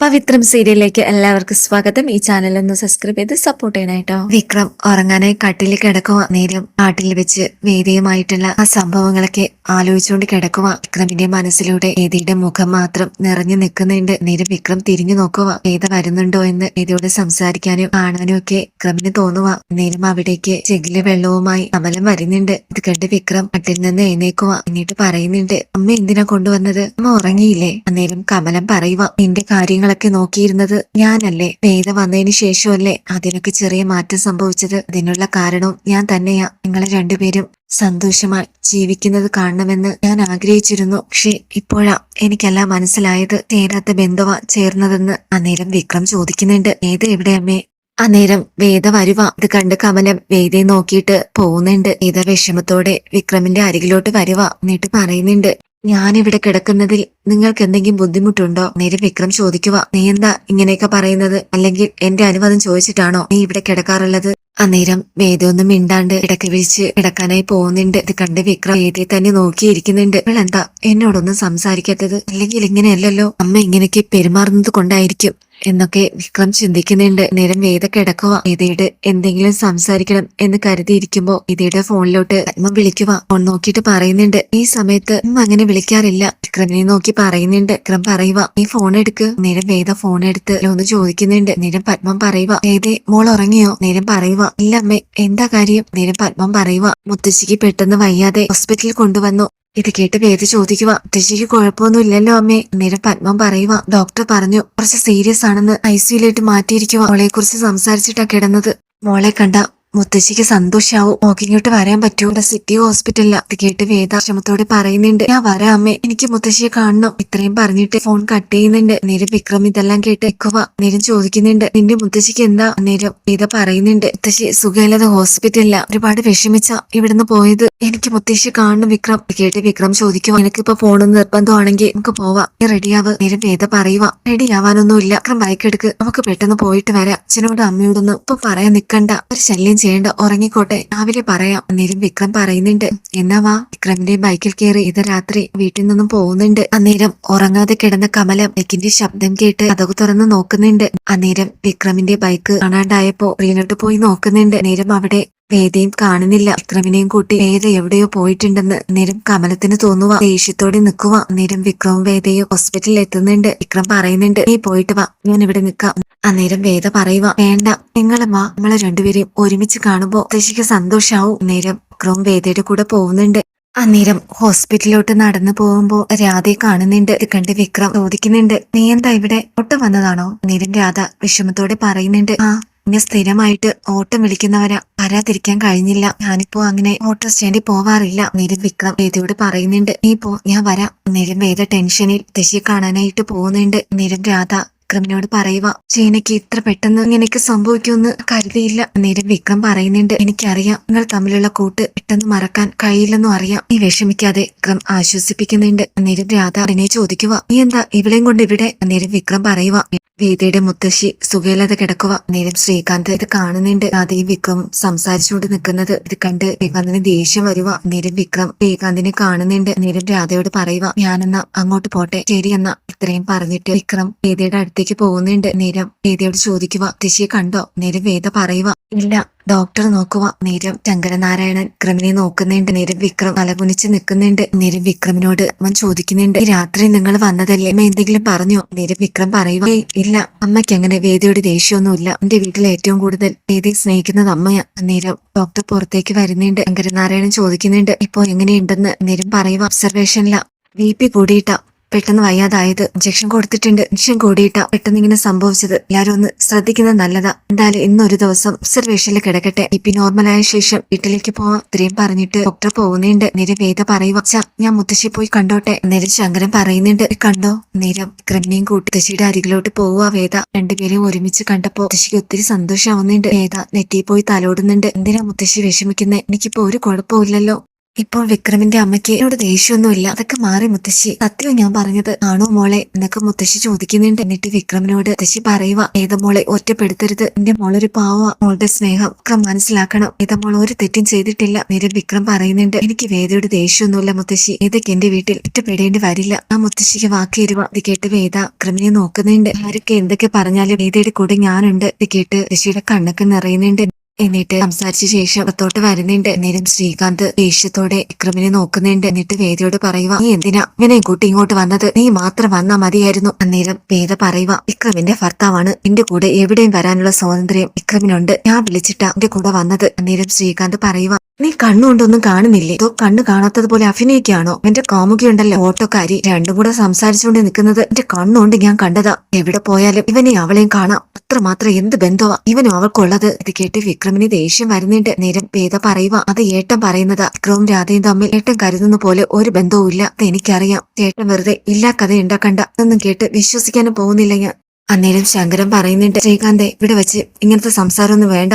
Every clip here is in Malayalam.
പവിത്രം സീരിയലിലേക്ക് എല്ലാവർക്കും സ്വാഗതം. ഈ ചാനൽ ഒന്ന് സബ്സ്ക്രൈബ് ചെയ്ത് സപ്പോർട്ട് ചെയ്യണേട്ടോ വിക്രം ഉറങ്ങാനായി കട്ടിൽ കിടക്കുക നേരം നാട്ടിൽ വെച്ച് വേദിയുമായിട്ടുള്ള ആ സംഭവങ്ങളൊക്കെ ആലോചിച്ചുകൊണ്ട് കിടക്കുക വിക്രമിന്റെ മനസ്സിലൂടെ വേദിയുടെ മുഖം മാത്രം നിറഞ്ഞു നിൽക്കുന്നുണ്ട്. നേരം വിക്രം തിരിഞ്ഞു നോക്കുക വേദ വരുന്നുണ്ടോ എന്ന് വേദിയോട് സംസാരിക്കാനും കാണാനും ഒക്കെ വിക്രമിന് തോന്നുക നേരം അവിടേക്ക് ചെകിൽ വെള്ളവുമായി കമലം വരുന്നുണ്ട്. ഇത് കണ്ട് വിക്രം കട്ടിൽ നിന്ന് എഴുന്നേക്കുക എന്നിട്ട് പറയുന്നുണ്ട് അമ്മ എന്തിനാ കൊണ്ടുവന്നത്? അമ്മ ഉറങ്ങിയില്ലേ? അന്നേരം കമലം പറയുക നിന്റെ കാര്യങ്ങളൊക്കെ നോക്കിയിരുന്നത് ഞാനല്ലേ? വേദ വന്നതിന് ശേഷമല്ലേ അതിനൊക്കെ ചെറിയ മാറ്റം സംഭവിച്ചത്? അതിനുള്ള കാരണവും ഞാൻ തന്നെയാ. നിങ്ങളെ രണ്ടുപേരും സന്തോഷമായി ജീവിക്കുന്നത് കാണണമെന്ന് ഞാൻ ആഗ്രഹിച്ചിരുന്നു. പക്ഷെ ഇപ്പോഴാ എനിക്കെല്ലാം മനസ്സിലായത് ചേരാത്ത ബന്ധുവ ചേർന്നതെന്ന് അന്നേരം വിക്രം ചോദിക്കുന്നുണ്ട്. ഏത് എവിടെ അമ്മേ? അന്നേരം വേദ വരുവ. ഇത് കണ്ട് കമലം വേദയെ നോക്കിയിട്ട് പോകുന്നുണ്ട്. വേദ വിഷമത്തോടെ വിക്രമിന്റെ അരികിലോട്ട് വരുവ. എന്നിട്ട് പറയുന്നുണ്ട്. ഞാനിവിടെ കിടക്കുന്നതിൽ നിങ്ങൾക്ക് എന്തെങ്കിലും ബുദ്ധിമുട്ടുണ്ടോ? നേരെ വിക്രം ചോദിക്കുക നീ എന്താ ഇങ്ങനെയൊക്കെ പറയുന്നത്? അല്ലെങ്കിൽ എന്റെ അനുവാദം ചോദിച്ചിട്ടാണോ നീ ഇവിടെ കിടക്കാറുള്ളത്? അന്നേരം വേദമൊന്നും മിണ്ടാണ്ട് ഇടയ്ക്ക് വിളിച്ച് കിടക്കാനായി പോകുന്നുണ്ട്. ഇത് കണ്ട് വിക്രം വേദിയെ തന്നെ നോക്കിയിരിക്കുന്നുണ്ട്. എന്താ എന്നോടൊന്നും സംസാരിക്കാത്തത്? അല്ലെങ്കിൽ ഇങ്ങനെയല്ലല്ലോ? അമ്മ ഇങ്ങനെയൊക്കെ പെരുമാറുന്നത് കൊണ്ടായിരിക്കും. എന്നൊക്കെ വിക്രം ചിന്തിക്കുന്നുണ്ട്. നേരം വേദ കിടക്കുക ഇതയുടെ എന്തെങ്കിലും സംസാരിക്കണം എന്ന് കരുതിയിരിക്കുമ്പോ വേദയുടെ ഫോണിലോട്ട് പത്മ വിളിക്കുക ഫോൺ നോക്കിയിട്ട് പറയുന്നുണ്ട്. ഈ സമയത്ത് അങ്ങനെ വിളിക്കാറില്ല. വിക്രമിനെ നോക്കി പറയുന്നുണ്ട്. വിക്രം പറയുക നീ ഫോൺ എടുക്ക്. നേരം വേദ ഫോൺ എടുത്ത് ഒന്ന് ചോദിക്കുന്നുണ്ട്. നേരം പത്മം പറയുക വേദേ മോൾ ഉറങ്ങിയോ? നേരം പറയുക ഇല്ല അമ്മേ. എന്താ കാര്യം? നേരം പത്മം പറയുക മുത്തശ്ശിക്ക് പെട്ടെന്ന് വയ്യാതെ ഹോസ്പിറ്റലിൽ കൊണ്ടുവന്നു. ഇത് കേട്ട് വേദി ചോദിക്കുക മുത്തശ്ശിക്ക് കുഴപ്പമൊന്നും ഇല്ലല്ലോ അമ്മേ. അന്നേരം പത്മം പറയുക ഡോക്ടർ പറഞ്ഞു കുറച്ച് സീരിയസ് ആണെന്ന് ഐ ഐസിയുലേക്ക് മാറ്റിയിരിക്കുക മോളെ കുറിച്ച് സംസാരിച്ചിട്ടാ കിടന്നത്. മോളെ കണ്ട മുത്തശ്ശിക്ക് സന്തോഷാവും. നോക്കിങ്ങോട്ട് വരാൻ പറ്റൂല സിറ്റി ഹോസ്പിറ്റലില അത് കേട്ട് വേദാശ്രമത്തോടെ പറയുന്നുണ്ട്. ഞാൻ വരാമേ എനിക്ക് മുത്തശ്ശിയെ കാണണം. ഇത്രയും പറഞ്ഞിട്ട് ഫോൺ കട്ട് ചെയ്യുന്നുണ്ട്. നേരം വിക്രം ഇതെല്ലാം കേട്ട് എക്കുവ നേരം ചോദിക്കുന്നുണ്ട് നിന്റെ മുത്തശ്ശിക്ക് എന്താ? നേരം വേദ പറയുന്നുണ്ട് മുത്തശ്ശി സുഖമില്ലാതെ ഹോസ്പിറ്റലില്ല ഒരുപാട് വിഷമിച്ച ഇവിടുന്ന് പോയത്. എനിക്ക് മുത്തശ്ശി കാണണം വിക്രം. കേട്ട് വിക്രം ചോദിക്കുക എനിക്കിപ്പോ ഫോണിൽ നിർബന്ധമാണെങ്കിൽ നമുക്ക് പോവാം. നീ റെഡിയാവ് നേരം വേദ പറയുക റെഡിയാവാനൊന്നുമില്ല വിക്രം ബൈക്ക് എടുക്ക്. നമുക്ക് പെട്ടെന്ന് പോയിട്ട് വരാം. അച്ഛനോടും അമ്മയോടൊന്നും ഇപ്പൊ പറയാൻ നിക്കണ്ട. ഒരു ശല്യം ചെയ്യേണ്ട. ഉറങ്ങിക്കോട്ടെ. രാവിലെ പറയാം. അന്നേരം വിക്രം പറയുന്നുണ്ട്. എന്നാ വാ. വിക്രമിന്റെ ബൈക്കിൽ കയറി ഇത് രാത്രി വീട്ടിൽ നിന്നും പോകുന്നുണ്ട്. അന്നേരം ഉറങ്ങാതെ കിടന്ന കമലം ബൈക്കിന്റെ ശബ്ദം കേട്ട് കഥകു തുറന്ന് നോക്കുന്നുണ്ട്. അന്നേരം വിക്രമിന്റെ ബൈക്ക് കാണാണ്ടായപ്പോ റീനോട്ട് പോയി നോക്കുന്നുണ്ട്. നേരം അവിടെ വേദയും കാണുന്നില്ല. വിക്രമിനെയും കൂട്ടി വേദ എവിടെയോ പോയിട്ടുണ്ടെന്ന്. നേരം കമലത്തിന് തോന്നുക ദേഷ്യത്തോടെ നിൽക്കുക നേരം വിക്രവും വേദയും ഹോസ്പിറ്റലിൽ എത്തുന്നുണ്ട്. വിക്രം പറയുന്നുണ്ട് നീ പോയിട്ട് വാ. ഞാൻ ഇവിടെ നിൽക്കാം അന്നേരം വേദ പറയുക വേണ്ട നിങ്ങളും നമ്മളെ രണ്ടുപേരെയും ഒരുമിച്ച് കാണുമ്പോ ശശിക്ക് സന്തോഷാവും. നേരം ക്രോം വേദയുടെ കൂടെ പോകുന്നുണ്ട്. അന്നേരം ഹോസ്പിറ്റലിലോട്ട് നടന്നു പോകുമ്പോ രാധയെ കാണുന്നുണ്ട്. ഇത് കണ്ട് വിക്രം ചോദിക്കുന്നുണ്ട് നീ എന്താ ഇവിടെ ഓട്ടം വന്നതാണോ? അന്നേരം രാധ വിഷമത്തോടെ പറയുന്നുണ്ട് ആ എന്നെ സ്ഥിരമായിട്ട് ഓട്ടം വിളിക്കുന്നവരാ വരാതിരിക്കാൻ കഴിഞ്ഞില്ല. ഞാനിപ്പോ അങ്ങനെ ഓട്ടോ സ്റ്റാൻഡിൽ പോവാറില്ല. നേരം വിക്രം വേദയോട് പറയുന്നുണ്ട് നീ പോ ഞാൻ വരാം. നേരം വേദ ടെൻഷനിൽ ദശിയെ കാണാനായിട്ട് പോകുന്നുണ്ട്. നേരം രാധ വിക്രമിനോട് പറയുക ചേനയ്ക്ക് ഇത്ര പെട്ടെന്ന് ഇങ്ങനെയൊക്കെ സംഭവിക്കുമെന്ന് കരുതിയില്ല. നേരം വിക്രം പറയുന്നുണ്ട് എനിക്കറിയാം നിങ്ങൾ തമ്മിലുള്ള കൂട്ട് പെട്ടെന്ന് മറക്കാൻ കഴിയില്ലെന്നും അറിയാം. നീ വിഷമിക്കാതെ വിക്രം ആശ്വസിപ്പിക്കുന്നുണ്ട്. നേരം രാധ അതിനെ ചോദിക്കുക നീ എന്താ ഇവിടെയും കൊണ്ട് ഇവിടെ? നേരം വിക്രം പറയുക വേദിയുടെ മുത്തശ്ശി സുഖയില്ലാതെ കിടക്കുക നേരം ശ്രീകാന്ത് ഇത് കാണുന്നുണ്ട്. രാധയും വിക്രം സംസാരിച്ചുകൊണ്ട് നിൽക്കുന്നത്. ഇത് കണ്ട് ശ്രീകാന്തിന് ദേഷ്യം വരുവ. നേരം വിക്രം ശ്രീകാന്തിനെ കാണുന്നുണ്ട്. നേരം രാധയോട് പറയുക ഞാനെന്നാ അങ്ങോട്ട് പോട്ടെ. ശരി എന്നാ. ഇത്രയും പറഞ്ഞിട്ട് വിക്രം വേദിയുടെ അടുത്തേക്ക് പോകുന്നുണ്ട്. നേരം വേദിയോട് ചോദിക്കുക മുത്തശ്ശിയെ കണ്ടോ? നേരം വേദ പറയുക ഇല്ല ഡോക്ടർ നോക്കുക നേരം ശങ്കരനാരായണൻ വിക്രമിനെ നോക്കുന്നുണ്ട്. നേരം വിക്രം തലകുനിച്ച് നിൽക്കുന്നുണ്ട്. നേരം വിക്രമിനോട് അവൻ ചോദിക്കുന്നുണ്ട്. "ഈ രാത്രി നിങ്ങൾ വന്നതല്ലേ? അമ്മ എന്തെങ്കിലും പറഞ്ഞോ? നേരം വിക്രം പറയുക ഇല്ല. അമ്മയ്ക്ക് അങ്ങനെ വേദിയോട് ദേഷ്യമൊന്നുമില്ല. എന്റെ വീട്ടിൽ ഏറ്റവും കൂടുതൽ വേദിയെ സ്നേഹിക്കുന്നത് അമ്മയാ. നേരം ഡോക്ടർ പുറത്തേക്ക് വരുന്നുണ്ട്. ശങ്കരനാരായണൻ ചോദിക്കുന്നുണ്ട് ഇപ്പോൾ എങ്ങനെയുണ്ടെന്ന്? നേരം പറയുക ഒബ്സർവേഷനില. B P കൂടിയിട്ടാ. പെട്ടെന്ന് വയ്യാതായത് ഇഞ്ചക്ഷൻ കൊടുത്തിട്ടുണ്ട്. ഇഞ്ചക്ഷൻ കൂടിയിട്ടാ പെട്ടെന്ന് ഇങ്ങനെ സംഭവിച്ചത്. എല്ലാരും ഒന്ന് ശ്രദ്ധിക്കുന്നത് നല്ലതാ. എന്തായാലും ഇന്നൊരു ദിവസം ഒബ്സർവേഷനിൽ കിടക്കട്ടെ. ഇപ്പി നോർമലായ ശേഷം വീട്ടിലേക്ക് പോവാം. ഇത്രയും പറഞ്ഞിട്ട് ഡോക്ടർ പോകുന്നുണ്ട്. നേരെ വേദ പറയുക ഞാൻ മുത്തശ്ശി പോയി കണ്ടോട്ടെ. നേരെ ശങ്കരൻ പറയുന്നുണ്ട്. കണ്ടോ? നേരം ക്രമിനെയും കൂട്ടി മുത്തശ്ശിയുടെ അരികിലോട്ട് പോവുക വേദ. രണ്ടുപേരെയും ഒരുമിച്ച് കണ്ടപ്പോ മുത്തശ്ശിക്ക് ഒത്തിരി സന്തോഷമാവുന്നുണ്ട് വേദ നെറ്റിയിൽ പോയി തലോടുന്നുണ്ട്. എന്തിനാ മുത്തശ്ശി വിഷമിക്കുന്നത് എനിക്കിപ്പോ ഒരു കുഴപ്പമില്ലല്ലോ ഇപ്പോൾ വിക്രമിന്റെ അമ്മയ്ക്ക് എന്നോട് ദേഷ്യമൊന്നുമില്ല. അതൊക്കെ മാറി മുത്തശ്ശി. സത്യം ഞാൻ പറഞ്ഞത് ആണോ മോളെ? എന്നൊക്കെ മുത്തശ്ശി ചോദിക്കുന്നുണ്ട്. എന്നിട്ട് വിക്രമിനോട് മുത്തശ്ശി പറയുക ഏത മോളെ ഒറ്റപ്പെടുത്തരുത്. എന്റെ മോളൊരു പാവ. മോളുടെ സ്നേഹം വിക്രം മനസ്സിലാക്കണം. ഏത മോൾ ഒരു തെറ്റും ചെയ്തിട്ടില്ല. നേരെ വിക്രം പറയുന്നുണ്ട് എനിക്ക് വേദയുടെ ദേഷ്യമൊന്നുമില്ല മുത്തശ്ശി. ഏതൊക്കെ എന്റെ വീട്ടിൽ ഒറ്റപ്പെടേണ്ടി വരില്ല. ആ മുത്തശ്ശിക്ക് വാക്ക് തരുക ഇത് കേട്ട് വേദ വിക്രമിനെ നോക്കുന്നുണ്ട്. ആരൊക്കെ എന്തൊക്കെ പറഞ്ഞാലും വേദയുടെ കൂടെ ഞാനുണ്ട്. ഇത് കേട്ട് ഋഷിയുടെ കണ്ണൊക്കെ നിറയുന്നുണ്ട്. എന്നിട്ട് സംസാരിച്ച ശേഷം അകത്തോട്ട് വരുന്നുണ്ട്. നേരം ശ്രീകാന്ത് ദേഷ്യത്തോടെ വിക്രമിനെ നോക്കുന്നുണ്ട്. എന്നിട്ട് വേദയോട് പറയുക നീ എന്തിനാ ഇവനെ കൂട്ടി ഇങ്ങോട്ട് വന്നത്? നീ മാത്രം വന്നാ മതിയായിരുന്നു. അന്നേരം വേദ പറയുക വിക്രമിന്റെ ഭർത്താവാണ്. എന്റെ കൂടെ എവിടെയും വരാനുള്ള സ്വാതന്ത്ര്യം വിക്രമിനുണ്ട്. ഞാൻ വിളിച്ചിട്ടാ എന്റെ കൂടെ വന്നത്. അന്നേരം ശ്രീകാന്ത് പറയുക നീ കണ്ണുകൊണ്ടൊന്നും കാണുന്നില്ലേ? ഇതോ കണ്ണ് കാണാത്തതുപോലെ അഭിനയിക്കുകയാണോ? എന്റെ കാമുകിയുണ്ടല്ലോ ഓട്ടോക്കാരി. രണ്ടും കൂടെ സംസാരിച്ചുകൊണ്ട് നിൽക്കുന്നത് എന്റെ കണ്ണുകൊണ്ട് ഞാൻ കണ്ടതാ. എവിടെ പോയാലും ഇവനെ അവളെയും കാണാം. അത്രമാത്രം എന്ത് ബന്ധമാ ഇവനും അവൾക്കുള്ളത്? ഇത് കേട്ട് വിക്രമിന് ദേഷ്യം വരുന്നുണ്ട്. നേരം വേദ പറയുക അത് ഏട്ടൻ പറയുന്നതാ. വിക്രവും രാധയും തമ്മിൽ ഏട്ടൻ കരുതുന്ന പോലെ ഒരു ബന്ധവും ഇല്ല. എനിക്കറിയാം. ചേട്ടൻ വെറുതെ ഇല്ലാ കഥ ഉണ്ടാക്കണ്ട അതൊന്നും കേട്ട് വിശ്വസിക്കാനും പോകുന്നില്ല ഞാൻ. അന്നേരം ശങ്കരൻ പറയുന്നുണ്ട് ശ്രീകാന്തെ ഇവിടെ വെച്ച് ഇങ്ങനത്തെ സംസാരമൊന്നും വേണ്ട.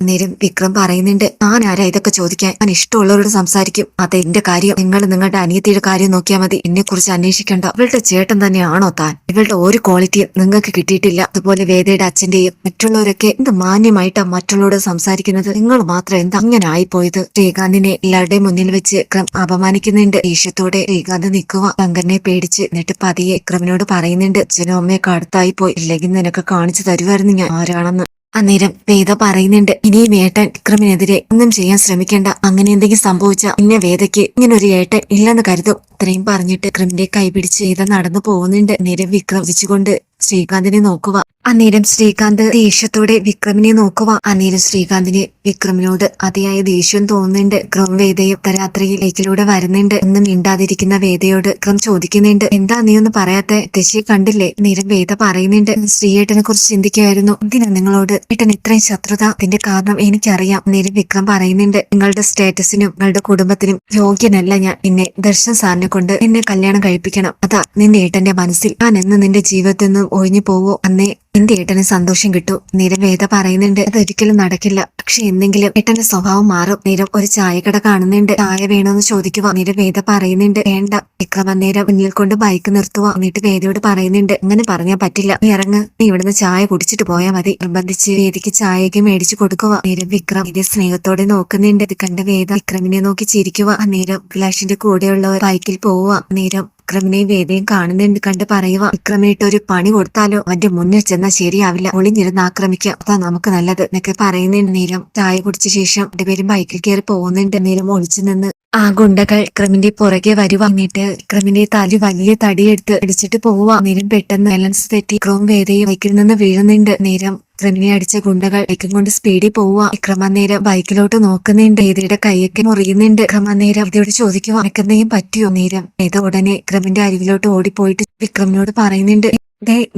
അന്നേരം വിക്രം പറയുന്നുണ്ട് ഞാൻ ആരാ? ഇതൊക്കെ ചോദിക്കാൻ ഞാൻ ഇഷ്ടമുള്ളവരോട് സംസാരിക്കും. അത് എന്റെ കാര്യം. നിങ്ങൾ നിങ്ങളുടെ അനിയത്തിയുടെ കാര്യം നോക്കിയാൽ മതി. എന്നെ കുറിച്ച് അന്വേഷിക്കേണ്ട. ഇവളുടെ ചേട്ടൻ തന്നെയാണോ താൻ? ഇവളുടെ ഒരു ക്വാളിറ്റിയും നിങ്ങൾക്ക് കിട്ടിയിട്ടില്ല. അതുപോലെ വേദയുടെ അച്ഛന്റെയും മറ്റുള്ളവരൊക്കെ എന്ത് മാന്യമായിട്ടാ മറ്റുള്ളവരോട് സംസാരിക്കുന്നത്? നിങ്ങൾ മാത്രം എന്താ അങ്ങനെ ആയിപ്പോയത്? ശ്രീകാന്തിനെ എല്ലാവരുടെയും മുന്നിൽ വെച്ച് വിക്രം അപമാനിക്കുന്നുണ്ട്. ദേഷ്യത്തോടെ ശ്രീകാന്ത് നിൽക്കുക. ശങ്കരനെ പേടിച്ച് എന്നിട്ട് പതിയെ വിക്രമിനോട് പറയുന്നുണ്ട് അച്ഛനും അമ്മയൊക്കെ അടുത്തായി പോയി. ഇല്ലെങ്കിൽ നിനക്ക് കാണിച്ചു തരുമായിരുന്നു ഞാൻ. ആരാണെന്ന് അന്നേരം വേദ പറയുന്നുണ്ട് ഇനി ഏട്ടൻ വിക്രമിനെതിരെ ഒന്നും ചെയ്യാൻ ശ്രമിക്കേണ്ട. അങ്ങനെ എന്തെങ്കിലും സംഭവിച്ച പിന്നെ വേദയ്ക്ക് ഇങ്ങനെ ഒരു ഏട്ടൻ ഇല്ലെന്ന് കരുതും. ഇത്രയും പറഞ്ഞിട്ട് വിക്രമിന്റെ കൈ പിടിച്ച് വേദ നടന്നു പോകുന്നുണ്ട്. നേരം വിക്രം വിളിച്ചുകൊണ്ട് ശ്രീകാന്തിനെ നോക്കുക. അന്നേരം ശ്രീകാന്ത് ദേഷ്യത്തോടെ വിക്രമിനെ നോക്കുക. അന്നേരം ശ്രീകാന്തിന് വിക്രമിനോട് അതിയായ ദേഷ്യം തോന്നുന്നുണ്ട്. ക്രം വേദയും രാത്രിയിൽ ലേക്കിലൂടെ വരുന്നുണ്ട്. ഒന്നും മിണ്ടാതിരിക്കുന്ന വേദയോട് ക്രം ചോദിക്കുന്നുണ്ട്. എന്താ നീ ഒന്ന് പറയാത്തെ? ദശയെ കണ്ടില്ലേ? നേരം വേദ പറയുന്നുണ്ട്. ശ്രീയേട്ടനെ കുറിച്ച് ചിന്തിക്കുമായിരുന്നു എന്തിനാ നിങ്ങളോട്? ഏട്ടൻ ഇത്രയും ശത്രുത. അതിന്റെ കാരണം എനിക്കറിയാം. നേരം വിക്രം പറയുന്നുണ്ട്. നിങ്ങളുടെ സ്റ്റേറ്റസിനും നിങ്ങളുടെ കുടുംബത്തിനും യോഗ്യനല്ല ഞാൻ. പിന്നെ ദർശൻ സാറിനെ കൊണ്ട് എന്നെ കല്യാണം കഴിപ്പിക്കണം. അതാ നിന്റെ ഏട്ടന്റെ മനസ്സിൽ. ഞാൻ എന്ന് നിന്റെ ജീവിതത്തിൽ നിന്നും ഒഴിഞ്ഞു പോവോ. അന്നേ എന്റെ ഏട്ടന് സന്തോഷം കിട്ടൂ. നേരം വേദ പറയുന്നുണ്ട് അതൊരിക്കലും നടക്കില്ല. പക്ഷെ എന്തെങ്കിലും ഏട്ടന്റെ സ്വഭാവം മാറും. നേരം ഒരു ചായക്കട കാണുന്നുണ്ട്. ചായ വേണമെന്ന് ചോദിക്കുക. നേരം വേദ പറയുന്നുണ്ട് വേണ്ട. വിക്രം നേരം മുന്നിൽ കൊണ്ട് ബൈക്ക് നിർത്തുക എന്നിട്ട് വേദയോട് പറയുന്നുണ്ട് അങ്ങനെ പറഞ്ഞാൽ പറ്റില്ല. നീ ഇറങ്ങ്. നീ ഇവിടുന്ന് ചായ കുടിച്ചിട്ട് പോയാൽ മതി. നിർബന്ധിച്ച് വേദിക്ക് ചായയൊക്കെ മേടിച്ചു കൊടുക്കുക നേരം വിക്രം ഇതേ സ്നേഹത്തോടെ നോക്കുന്നുണ്ട്. ഇത് കണ്ട വേദ വിക്രമിനെ നോക്കി ചിരിക്കുക നേരം അഭിലാഷിന്റെ കൂടെയുള്ളവർ ബൈക്കിൽ പോവുക നേരം വിക്രമിനെയും വേദയും കാണുന്നുണ്ട് കണ്ട് പറയുക വിക്രമിനിട്ട് ഒരു പണി കൊടുത്താലോ? അവന്റെ മുന്നിൽ ചെന്നാൽ ശരിയാവില്ല. ഒളിഞ്ഞിരുന്ന് ആക്രമിക്കാം അതാ നമുക്ക് നല്ലത് എന്നൊക്കെ പറയുന്നുണ്ട് നേരം ചായ കുടിച്ച ശേഷം രണ്ടുപേരും ബൈക്കിൽ കയറി പോകുന്നുണ്ട്. നേരം ഒളിച്ചു നിന്ന് ആ ഗുണ്ടകൾ വിക്രമിന്റെ പുറകെ വരുവാങ്ങിട്ട് വിക്രമിന്റെ തലി വലിയ തടിയെടുത്ത് അടിച്ചിട്ട് പോവുക. നേരം പെട്ടെന്ന് ബാലൻസ് തെറ്റി ക്രോം വേദയും ബൈക്കിൽ നിന്ന് വീഴുന്നുണ്ട്. നേരം ക്രിമിനെ അടിച്ച ഗുണ്ടകൾ ബൈക്കും കൊണ്ട് സ്പീഡിൽ പോവുക. വിക്രം അന്നേരം ബൈക്കിലോട്ട് നോക്കുന്നുണ്ട്. വേദയുടെ കൈയൊക്കെ മുറിയുന്നുണ്ട്. ക്രമനേരം അവരോട് ചോദിക്കുക എനിക്കെന്തെങ്കിലും പറ്റിയോ? നേരം വേദ ഉടനെ ക്രമിന്റെ അരികിലോട്ട് ഓടിപ്പോയിട്ട് വിക്രമിനോട് പറയുന്നുണ്ട്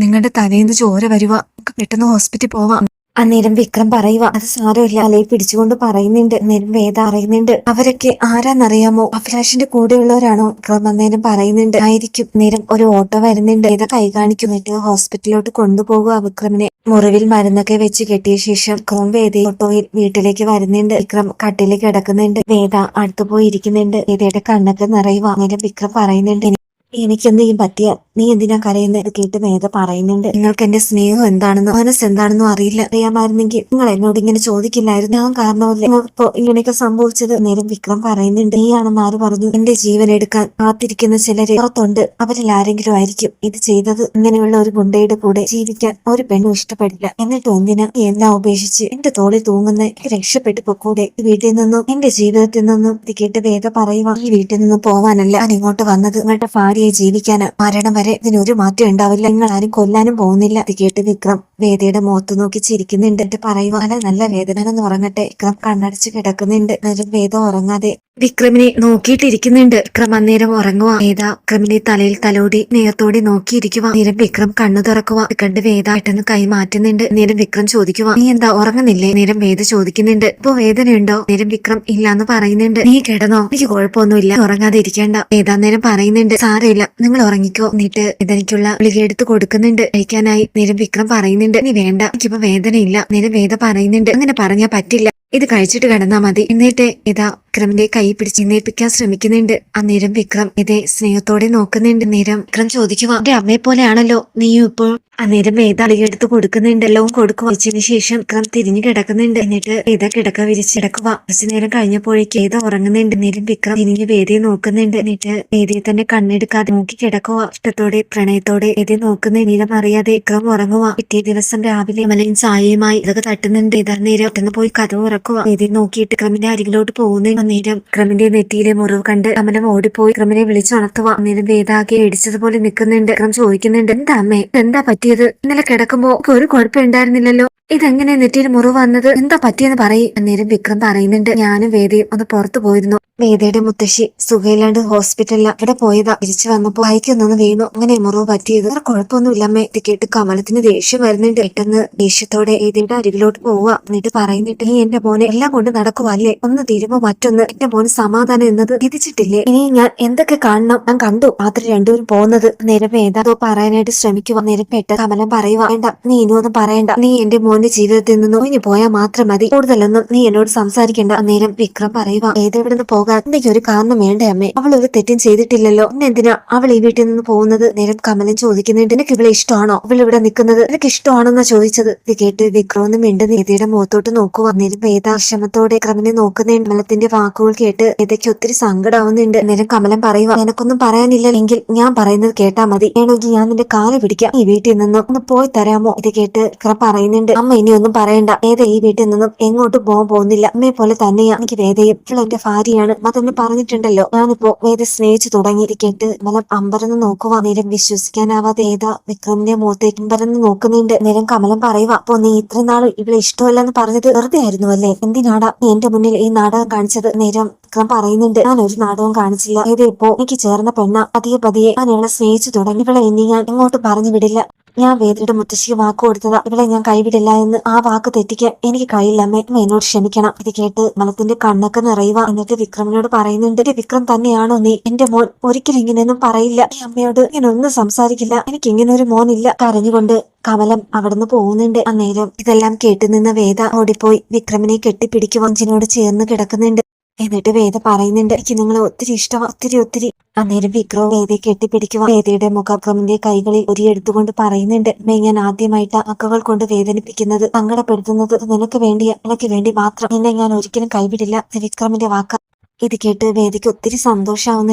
നിങ്ങളുടെ തലേന്ന് ചോര വരുക പെട്ടെന്ന് ഹോസ്പിറ്റലിൽ പോവാം. അന്നേരം വിക്രം പറയുക അത് സാരമില്ല. അലയെ പിടിച്ചുകൊണ്ട് പറയുന്നുണ്ട്. അന്നേരം വേദ അറിയുന്നുണ്ട് അവരൊക്കെ ആരാന്നറിയാമോ? അഭിലാഷിന്റെ കൂടെയുള്ളവരാണോ? വിക്രം അന്നേരം പറയുന്നുണ്ട്. ആയിരിക്കും. നേരം ഒരു ഓട്ടോ വരുന്നുണ്ട്. വേദ കൈ കാണിക്കുന്നിട്ട് ഹോസ്പിറ്റലിലോട്ട് കൊണ്ടുപോകുക വിക്രമിനെ. മുറിവിൽ മരുന്നൊക്കെ വെച്ച് കെട്ടിയ ശേഷം വിക്രം വേദ ഓട്ടോയിൽ വീട്ടിലേക്ക് വരുന്നുണ്ട്. വിക്രം കട്ടിലേക്ക് കിടക്കുന്നുണ്ട്. വേദ അടുത്തു പോയി ഇരിക്കുന്നുണ്ട് വേദയുടെ കണ്ണൊക്കെ നിറയുക. അന്നേരം വിക്രം പറയുന്നുണ്ട് എനിക്കെന്തെങ്കിലും പറ്റിയ നീ എന്തിനാ കരയുന്നത് ഇത് കേട്ട് വേദ പറയുന്നുണ്ട്. നിങ്ങൾക്ക് എന്റെ സ്നേഹം എന്താണെന്നോ മനസ്സ് എന്താണെന്നോ അറിയില്ല. അറിയാമായിരുന്നെങ്കിൽ നിങ്ങൾ എന്നോട് ഇങ്ങനെ ചോദിക്കില്ലായിരുന്നു. ഞാൻ കാരണമല്ലേ. ഇപ്പോ ഇങ്ങനെയൊക്കെ സംഭവിച്ചത് നേരം വിക്രം പറയുന്നുണ്ട്. നീയാണെന്ന് ആര് പറഞ്ഞു. എന്റെ ജീവൻ എടുക്കാൻ കാത്തിരിക്കുന്ന ചിലരെ പുറത്തുണ്ട്. അവരിൽ ആരെങ്കിലും ആയിരിക്കും ഇത് ചെയ്തത്. ഇങ്ങനെയുള്ള ഒരു ഗുണ്ടയുടെ കൂടെ ജീവിക്കാൻ ഒരു പെണ്ണും ഇഷ്ടപ്പെടില്ല. എന്നിട്ട് എന്തിനാ നീ എല്ലാം ഉപേക്ഷിച്ച് എന്റെ തോളിൽ തൂങ്ങുന്ന? രക്ഷപ്പെട്ടു പൊക്കൂടെ. വീട്ടിൽ നിന്നും എന്റെ ജീവിതത്തിൽ നിന്നും ഇത് കേട്ട് വേദ പറയുക ഈ വീട്ടിൽ നിന്നും പോവാനല്ല ഞാൻ ഇങ്ങോട്ട് വന്നത്. നിങ്ങളുടെ ഭാര്യയെ ജീവിക്കാൻ മരണം വരെ ഇതിനൊരു മാറ്റം ഉണ്ടാവില്ല. നിങ്ങൾ ആരും കൊല്ലാനും പോകുന്നില്ല. ഇത് കേട്ട് വിക്രം വേദയുടെ മുഖത്ത് നോക്കി ചിരിക്കുന്നുണ്ട്. എന്നിട്ട് അല്ല നല്ല വേദന എന്ന് ഉറങ്ങട്ടെ. വിക്രം കണ്ണടച്ച് കിടക്കുന്നുണ്ട്. എന്നാലും വേദ ഉറങ്ങാതെ വിക്രമിനെ നോക്കിയിട്ടിരിക്കുന്നുണ്ട്. വിക്രം അന്നേരം ഉറങ്ങുക വേദ വിക്രമിന്റെ തലയിൽ തലോടി നേരത്തോടെ നോക്കിയിരിക്കുക നേരം വിക്രം കണ്ണു തുറക്കുക കണ്ട് വേദ പെട്ടെന്ന് കൈ മാറ്റുന്നുണ്ട്. നേരം വിക്രം ചോദിക്കുക നീ എന്താ ഉറങ്ങുന്നില്ലേ? നേരം വേദ ചോദിക്കുന്നുണ്ട് ഇപ്പൊ വേദനയുണ്ടോ? നേരം വിക്രം ഇല്ലാന്ന് പറയുന്നുണ്ട് നീ കിടന്നോ? എനിക്ക് കുഴപ്പമൊന്നുമില്ല. ഉറങ്ങാതെ ഇരിക്കേണ്ട. വേദ നേരം പറയുന്നുണ്ട് സാരമില്ല നിങ്ങൾ ഉറങ്ങിക്കോ. എന്നിട്ട് ഇതെനിക്കുള്ള ഗുളിക എടുത്ത് കൊടുക്കുന്നുണ്ട്. കഴിക്കാനായി. നേരം വിക്രം പറയുന്നുണ്ട്. നീ വേണ്ട. എനിക്കിപ്പോ വേദനയില്ല. നേരം വേദ പറയുന്നുണ്ട്. അങ്ങനെ പറഞ്ഞാ പറ്റില്ല. ഇത് കഴിച്ചിട്ട് കിടന്നാ മതി. എന്നിട്ട് ഇതാ വിക്രമിന്റെ കൈ പിടിച്ച് എഴുന്നേൽപ്പിക്കാൻ ശ്രമിക്കുന്നുണ്ട്. അന്നേരം വിക്രം ഇതേ സ്നേഹത്തോടെ നോക്കുന്നുണ്ട്. നേരം വിക്രം ചോദിക്കുക എന്റെ അമ്മയെ പോലെയാണല്ലോ നീയും ഇപ്പോൾ? അന്നേരം വേദ അളിയെടുത്ത് കൊടുക്കുന്നുണ്ടല്ലോ കൊടുക്കുക വെച്ചതിന് ശേഷം വിക്രം തിരിഞ്ഞു കിടക്കുന്നുണ്ട്. എന്നിട്ട് വേദ കിടക്ക വിരിച്ച് കിടക്കുക കുറച്ചു നേരം കഴിഞ്ഞപ്പോഴേക്ക് വേദ ഉറങ്ങുന്നുണ്ട്. നേരം വിക്രം തിരിഞ്ഞ് വേദയെ നോക്കുന്നുണ്ട്. എന്നിട്ട് വേദയെ തന്നെ കണ്ണെടുക്കാതെ നോക്കി കിടക്കുക ഇഷ്ടത്തോടെ പ്രണയത്തോടെ വേദയെ നോക്കുന്ന നീലം അറിയാതെ വിക്രം ഉറങ്ങുക പിറ്റേ ദിവസം രാവിലെ മലയും ചായയുമായി ഇതൊക്കെ തട്ടുന്നുണ്ട്. ഇതാ നേരം പെട്ടെന്ന് പോയി കഥ ഉറക്കുക നിധി നോക്കിയിട്ട് ക്രമിന്റെ അരികിലോട്ട് പോകുന്ന അന്നേരം ക്രമിന്റെ നെറ്റിയിലെ മുറിവ് കണ്ട് കമലം ഓടിപ്പോയി. ക്രമിനെ വിളിച്ചുണർത്തുക അന്നേരം വേദാകെ ഇടിച്ചതുപോലെ നിൽക്കുന്നുണ്ട്. ക്രം ചോദിക്കുന്നുണ്ട് എന്താ അമ്മേ? എന്താ പറ്റിയത്? ഇന്നലെ കിടക്കുമ്പോ ഒരു കുഴപ്പമുണ്ടായിരുന്നില്ലല്ലോ ഇതെങ്ങനെ നെറ്റിയിൽ മുറിവ് വന്നത്? എന്താ പറ്റിയെന്ന് പറയും. അന്നേരം വിക്രം പറയുന്നുണ്ട് ഞാനും വേദയും ഒന്ന് പുറത്തു പോയിരുന്നു. വേദയുടെ മുത്തശ്ശി സുഖയില്ലാണ്ട് ഹോസ്പിറ്റലിൽ അവിടെ പോയതാ. തിരിച്ചു വന്നപ്പോ ബൈക്കൊന്നു വീണു. അങ്ങനെ മുറിവ് പറ്റിയത്. വേറെ കുഴപ്പമൊന്നുമില്ല അമ്മേ ഇത് കേട്ട് കമലത്തിന് ദേഷ്യം വരുന്നുണ്ട്. പെട്ടെന്ന് ദേഷ്യത്തോടെ ഏതിന്റെ അരികിലോട്ട് പോവുക എന്നിട്ട് പറയുന്നിട്ട് നീ എന്റെ മോനെ എല്ലാം കൊണ്ട് നടക്കുവല്ലേ? ഒന്ന് തിരുമോ മറ്റൊന്ന്. എന്റെ മോന് സമാധാനം എന്നത് വിധിച്ചിട്ടില്ലേ? ഇനി ഞാൻ എന്തൊക്കെ കാണണം? ഞാൻ കണ്ടു മാത്രം രണ്ടുപേരും പോകുന്നത്. നിരപ്പ് ഏതാതോ പറയാനായിട്ട് ശ്രമിക്കുക നേരെ പെട്ട കമലം പറയുക വേണ്ട നീ ഇനിയൊന്നും പറയണ്ട. നീ എന്റെ മോന്റെ ജീവിതത്തിൽ നിന്ന് ഒഴിഞ്ഞു പോയാൽ മാത്രം മതി. കൂടുതലൊന്നും നീ എന്നോട് സംസാരിക്കേണ്ട. നേരം വിക്രം പറയുക ഏതെവിടുന്ന് പോകാൻ എന്തെങ്കിലും ഒരു കാരണം വേണ്ടേ അമ്മേ? അവൾ ഒരു തെറ്റും ചെയ്തിട്ടില്ലല്ലോ. എന്തിനാ അവൾ ഈ വീട്ടിൽ നിന്ന് പോകുന്നത്? നേരം കമലൻ ചോദിക്കുന്നുണ്ട് നിനക്ക് ഇവളെ ഇഷ്ടമാണോ? അവൾ ഇവിടെ നിൽക്കുന്നത് നിനക്ക് ഇഷ്ടമാണെന്നാ ചോദിച്ചത്. ഇത് കേട്ട് വിക്രോന്ന് മിണ്ട് നീതിയുടെ മുഖത്തോട്ട് നോക്കുക. നേരം വേദാശ്രമത്തോടെ ക്രമനെ നോക്കുന്നുണ്ട് കമലത്തിന്റെ വാക്കുകൾ കേട്ട് വേദയ്ക്ക് ഒത്തിരി സങ്കടാവുന്നുണ്ട്. നേരം കമലൻ പറയുക പറയാനില്ല. എങ്കിൽ ഞാൻ പറയുന്നത് കേട്ടാ മതി. വേണമെങ്കിൽ ഞാൻ നിന്റെ കാൽ പിടിക്കാം. ഈ വീട്ടിൽ നിന്നും ഒന്ന് പോയി തരാമോ? ഇത് കേട്ട് വിക്രം പറയുന്നുണ്ട്. അമ്മ ഒന്നും പറയണ്ട. വേദ ഈ വീട്ടിൽ നിന്നും എങ്ങോട്ട് പോകാൻ പോകുന്നില്ല. അമ്മയെ പോലെ തന്നെയാ. എനിക്ക് വേദയും എന്റെ ഭാര്യയാണ്. അതെന്നെ പറഞ്ഞിട്ടുണ്ടല്ലോ. ഞാനിപ്പോ വേറെ സ്നേഹിച്ചു തുടങ്ങിയിരിക്കട്ട്. മലം അമ്പരന്ന് നോക്കുവാ. നേരം വിശ്വസിക്കാനാവാതെ ഏതാ വിക്രമിന്റെ മുഖത്തേക്ക് അമ്പരന്ന് നോക്കുന്നുണ്ട്. നേരം കമലം പറയുക അപ്പൊ നീ ഇത്ര നാൾ ഇവിടെ ഇഷ്ടമല്ലെന്ന് പറഞ്ഞത് വെറുതെ ആയിരുന്നു അല്ലേ? എന്തിനാടാ നീ എന്റെ മുന്നിൽ ഈ നാടകം കാണിച്ചത്? നേരം വിക്രം പറയുന്നുണ്ട് ഞാൻ ഒരു നാടകവും കാണിച്ചില്ല. ഏതേ ഇപ്പോ എനിക്ക് ചേർന്ന പെണ്ണ. പതിയെ പതിയെ ഞാൻ ഇവളെ സ്നേഹിച്ചു തുടങ്ങി. ഇനി ഞാൻ ഇങ്ങോട്ട് പറഞ്ഞു വിടില്ല. ഞാൻ വേദയുടെ മുത്തശ്ശിക്ക് വാക്ക് കൊടുത്തതാ. ഇവളെ ഞാൻ കൈവിടില്ല എന്ന് ആ വാക്ക് തെറ്റിക്കാൻ എനിക്ക് കഴിയില്ല. അമ്മേ അമ്മ എന്നോട് ക്ഷമിക്കണം. ഇത് കേട്ട് മലത്തിന്റെ കണ്ണൊക്കെ നിറയുക എന്നിട്ട് വിക്രമിനോട് പറയുന്നുണ്ട് "ഇത് വിക്രം തന്നെയാണോ നീ? എന്റെ മോൻ ഒരിക്കലും ഇങ്ങനെയൊന്നും പറയില്ല. ഈ അമ്മയോട് ഇങ്ങനെ ഒന്നും സംസാരിക്കില്ല. എനിക്ക് ഇങ്ങനെ ഒരു മോൻ ഇല്ല കരഞ്ഞുകൊണ്ട് കമലം അവിടുന്ന് പോകുന്നുണ്ട്. അന്നേരം ഇതെല്ലാം കേട്ടുനിന്ന വേദ ഓടിപ്പോയി. വിക്രമിനെ കെട്ടിപ്പിടിക്കുവാൻ അഞ്ചിനോട് ചേർന്ന് കിടക്കുന്നുണ്ട്. എന്നിട്ട് വേദ പറയുന്നുണ്ട് എനിക്ക് നിങ്ങളെ ഒത്തിരി ഇഷ്ടമാണ് ഒത്തിരി ഒത്തിരി. അന്നേരം വിക്രം വേദയെ കെട്ടിപ്പിടിക്കുക വേദയുടെ മുഖാക്രമിന്റെ കൈകളിൽ ഒരു എടുത്തുകൊണ്ട് പറയുന്നുണ്ട് "അമ്മേ, ഞാൻ ആദ്യമായിട്ട് അക്കകൾ കൊണ്ട് വേദനിപ്പിക്കുന്നത് സങ്കടപ്പെടുത്തുന്നത് നിനക്ക് വേണ്ടി നിനക്ക് വേണ്ടി മാത്രം. നിന്നെ ഞാൻ ഒരിക്കലും കൈവിടില്ല വിക്രമിന്റെ വാക്ക. ഇത് കേട്ട് വേദിക്ക് ഒത്തിരി സന്തോഷാവുന്നു.